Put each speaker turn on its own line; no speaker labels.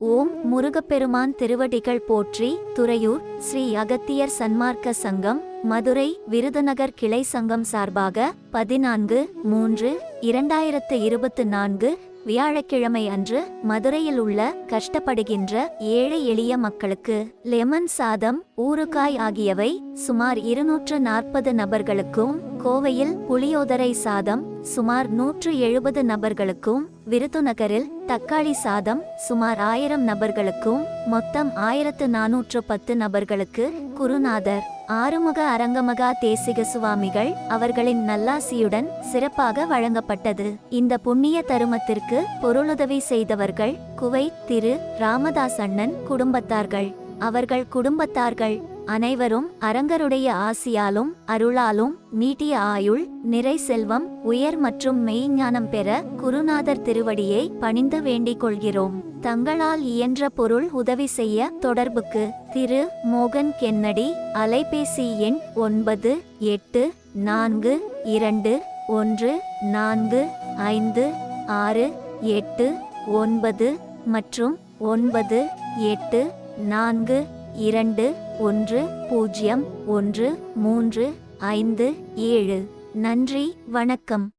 ஓம் முருகப்பெருமான் திருவடிகள் போற்றி துறையூர் ஸ்ரீ அகத்தியர் சன்மார்க்க சங்கம் மதுரை விருதுநகர் கிளை சங்கம் சார்பாக பதினான்கு மூன்று இரண்டாயிரத்து இருபத்து நான்கு வியாழக்கிழமை அன்று மதுரையில் உள்ள கஷ்டப்படுகின்ற ஏழை எளிய மக்களுக்கு லெமன் சாதம் ஊறுகாய் ஆகியவை சுமார் இருநூற்று நாற்பது நபர்களுக்கும் கோவையில் புளியோதரை சாதம் சுமார் நூற்று எழுபது நபர்களுக்கும் விருதுநகரில் தக்காளி சாதம் சுமார் ஆயிரம் நபர்களுக்கும் மொத்தம் ஆயிரத்து நானூற்று பத்து நபர்களுக்கு குருநாதர் ஆறுமுக அரங்கமகா தேசிக சுவாமிகள் அவர்களின் நல்லாசியுடன் சிறப்பாக வழங்கப்பட்டது. இந்த புண்ணிய தருமத்திற்கு பொருளுதவி செய்தவர்கள் குவைத் திரு. ராமதாஸ் அண்ணன் குடும்பத்தார்கள். அவர்கள் குடும்பத்தார்கள். அனைவரும் அரங்கருடைய ஆசியாலும் அருளாலும் நீட்டிய ஆயுள் நிறை செல்வம் உயர் மற்றும் மெய்ஞானம் பெற குருநாதர் திருவடியை பணிந்து வேண்டிக் கொள்கிறோம். தங்களால் இயன்ற பொருள் உதவி செய்ய தொடர்புக்கு திரு. மோகன் கென்னடி அலைபேசி எண் ஒன்பது எட்டு நான்கு இரண்டு ஒன்று நான்கு ஐந்து ஆறு எட்டு ஒன்பது மற்றும் ஒன்பது எட்டு நான்கு இரண்டு ஒன்று பூஜ்ஜியம் ஒன்று மூன்று ஐந்து ஏழு. நன்றி வணக்கம்.